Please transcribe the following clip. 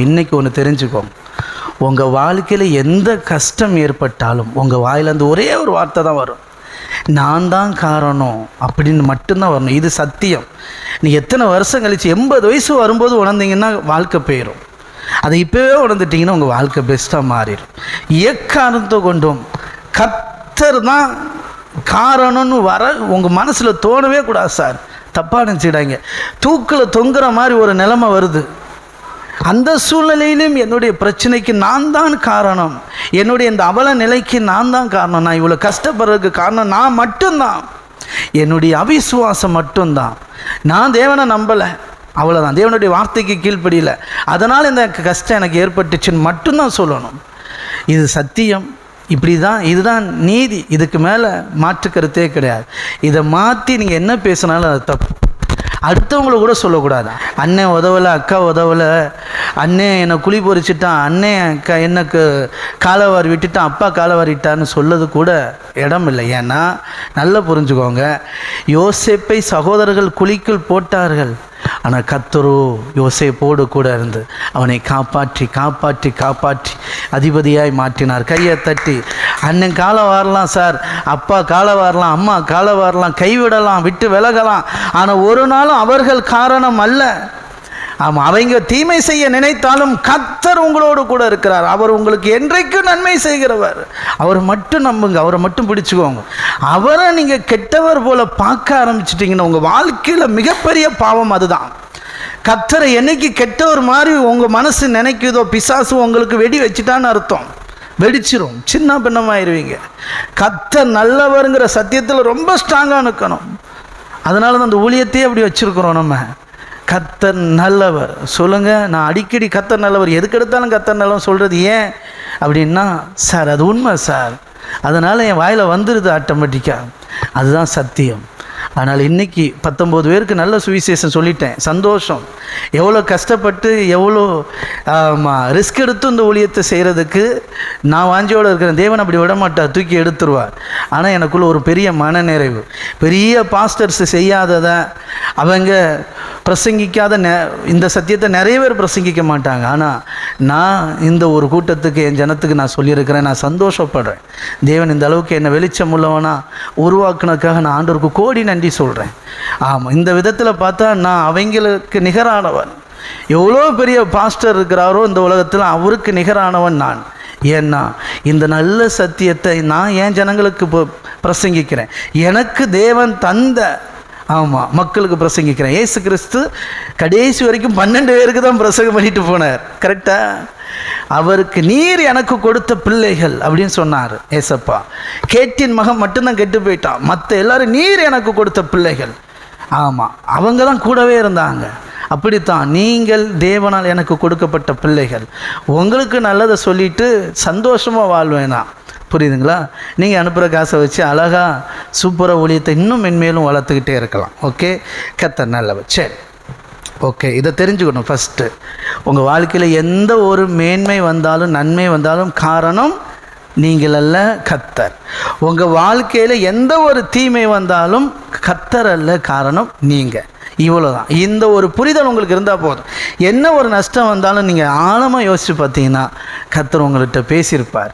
இன்னைக்கு ஒன்று தெரிஞ்சுக்கோங்க. உங்கள் வாழ்க்கையில் எந்த கஷ்டம் ஏற்பட்டாலும் உங்கள் வாயிலேருந்து ஒரே ஒரு வார்த்தை தான் வரும். நான் தான் காரணம் அப்படின்னு மட்டும்தான் வரணும். இது சத்தியம். நீ எத்தனை வருஷம் கழிச்சு எண்பது வயசு வரும்போது உணர்ந்தீங்கன்னா வாழ்க்கை போயிடும் அதை இப்போவே உணர்ந்துட்டீங்கன்னா உங்கள் வாழ்க்கை பெஸ்ட்டாக மாறிடும். எக்காரணத்தை கொண்டும் கத்தர் தான் காரணம்னு வர உங்கள் மனசில் தோணவே கூடாது சார். தப்பாக நினச்சிக்கிட்டாங்க தூக்கில் தொங்குற மாதிரி ஒரு நிலைமை வருது. அந்த சூழ்நிலையிலும் என்னுடைய பிரச்சனைக்கு நான் தான் காரணம். என்னுடைய இந்த அவல நிலைக்கு நான் தான் காரணம். நான் இவ்வளோ கஷ்டப்படுறதுக்கு காரணம் நான் மட்டும்தான். என்னுடைய அவிசுவாசம் மட்டும்தான். நான் தேவனை நம்பலை. அவ்வளோதான் தேவனுடைய வார்த்தைக்கு கீழ்ப்படியில. அதனால் இந்த கஷ்டம் எனக்கு ஏற்பட்டுச்சுன்னு மட்டும்தான் சொல்லணும். இது சத்தியம். இப்படி தான் இதுதான் நீதி. இதுக்கு மேலே மாற்று கருத்தே கிடையாது. இதை மாற்றி நீங்கள் என்ன பேசினாலும் அது தப்பு. அடுத்தவங்கள கூட சொல்லக்கூடாது. அண்ணன் உதவலை அக்கா உதவலை அண்ணன் என்னை குழி பொறிச்சிட்டான் அண்ணன் அக்கா எனக்கு காலவாரி விட்டுட்டான் அப்பா காலவாரிட்டான்னு சொல்லது கூட இடம் இல்லை. ஏன்னா நல்லா புரிஞ்சுக்கோங்க யோசேப்பை சகோதரர்கள் குழிக்குள் போட்டார்கள். ஆனால் கத்தரோ யோசேப்போடு கூட இருந்து அவனை காப்பாற்றி காப்பாற்றி காப்பாற்றி அதிபதியாய் மாற்றினார். கையை தட்டி அண்ணன் காலை வாரலாம் சார் அப்பா காலை வாரலாம் அம்மா காலை வாரலாம் கைவிடலாம் விட்டு விலகலாம். ஆனால் ஒரு நாளும் அவர்கள் காரணம் அல்ல. ஆமாம் அவங்க தீமை செய்ய நினைத்தாலும் கத்தர் உங்களோடு கூட இருக்கிறார். அவர் உங்களுக்கு என்றைக்கும் நன்மை செய்கிறவர்? அவர் மட்டும் நம்புங்க அவரை மட்டும் பிடிச்சுக்கோங்க. அவரை நீங்கள் கெட்டவர் போல பார்க்க ஆரம்பிச்சிட்டிங்கன்னா உங்கள் வாழ்க்கையில் மிகப்பெரிய பாவம் அதுதான். கத்தரை என்னைக்கு கெட்டவர் மாதிரி உங்கள் மனசு நினைக்குதோ பிசாசு உங்களுக்கு வெடி வச்சுட்டான்னு அர்த்தம். வெடிச்சிரும். சின்ன பின்னமாயிருவீங்க. கத்தர் நல்லவருங்கிற சத்தியத்தில் ரொம்ப ஸ்ட்ராங்காக நிற்கணும் அதனால தான் அந்த ஊழியத்தையே அப்படி வச்சுருக்குறோம் நம்ம. கத்தர் நல்லவர். சொல்லுங்கள் நான் அடிக்கடி கத்தர் நல்லவர் எதுக்கு எடுத்தாலும் கத்தர் நல்லவர் சொல்கிறது ஏன் அப்படின்னா சார் அது உண்மை சார். அதனால் என் வாயில் வந்துடுது ஆட்டோமேட்டிக்காக அதுதான் சத்தியம். அதனால் இன்றைக்கி பத்தொம்போது பேருக்கு நல்ல சுவிசேஷம் சொல்லிட்டேன். சந்தோஷம். எவ்வளோ கஷ்டப்பட்டு எவ்வளோ ரிஸ்க் எடுத்து இந்த ஊழியத்தை செய்கிறதுக்கு நான் வாஞ்சியோடு இருக்கிறேன். தேவன் அப்படி விட மாட்டார் தூக்கி எடுத்துருவார். ஆனால் எனக்குள்ளே ஒரு பெரிய மனநிறைவு. பெரிய பாஸ்டர்ஸ் செய்யாததை அவங்க பிரசங்கிக்காத நெ இந்த சத்தியத்தை நிறைய பேர் பிரசங்கிக்க மாட்டாங்க. ஆனால் நான் இந்த ஒரு கூட்டத்துக்கு என் ஜனத்துக்கு நான் சொல்லியிருக்கிறேன் நான் சந்தோஷப்படுறேன். தேவன் இந்த அளவுக்கு என்னை வெளிச்சம் உள்ளவனா உருவாக்குனதுக்காக நான் ஆண்டோருக்கு கோடி நன்றி சொல்கிறேன் ஆமாம் இந்த விதத்தில் பார்த்தா நான் அவங்களுக்கு நிகரானவன். எவ்வளோ பெரிய பாஸ்டர் இருக்கிறாரோ இந்த உலகத்தில் அவருக்கு நிகரானவன் நான். ஏன்னா இந்த நல்ல சத்தியத்தை நான் என் ஜனங்களுக்கு இப்போ பிரசங்கிக்கிறேன். எனக்கு தேவன் தந்த ஆமாம் மக்களுக்கு பிரசங்கிக்கிறேன். ஏசு கிறிஸ்து கடைசி வரைக்கும் பன்னெண்டு பேருக்கு தான் பிரசங்கம் பண்ணிட்டு போனார். கரெக்டாக அவருக்கு நீர் எனக்கு கொடுத்த பிள்ளைகள் அப்படின்னு சொன்னார் ஏசப்பா. கேட்டின் மகன் மட்டும்தான் கெட்டு போயிட்டான். மற்ற எல்லாரும் நீர் எனக்கு கொடுத்த பிள்ளைகள். ஆமாம் அவங்க தான் கூடவே இருந்தாங்க. அப்படித்தான் நீங்கள் தேவனால் எனக்கு கொடுக்கப்பட்ட பிள்ளைகள். உங்களுக்கு நல்லதை சொல்லிட்டு சந்தோஷமாக வாழ்வேனா? புரியுதுங்களா? நீங்கள் அனுப்புகிற காசை வச்சு அழகாக சூப்பராக ஊழியத்தை இன்னும் மென்மேலும் வளர்த்துக்கிட்டே இருக்கலாம். ஓகே? கத்த நல்லவர். சரி. ஓகே. இதை தெரிஞ்சுக்கணும் ஃபஸ்ட்டு உங்கள் வாழ்க்கையில் எந்த ஒரு மேன்மை வந்தாலும் நன்மை வந்தாலும் காரணம் நீங்கள் அல்ல கத்தர். உங்கள் வாழ்க்கையில் எந்த ஒரு தீமை வந்தாலும் கத்தர் அல்ல காரணம் நீங்கள் இவ்வளோதான் இந்த ஒரு புரிதல் உங்களுக்கு இருந்தால் போதும். என்ன ஒரு நஷ்டம் வந்தாலும் நீங்கள் ஆழமாக யோசித்து பார்த்தீங்கன்னா கத்தர் உங்கள்கிட்ட பேசியிருப்பார்.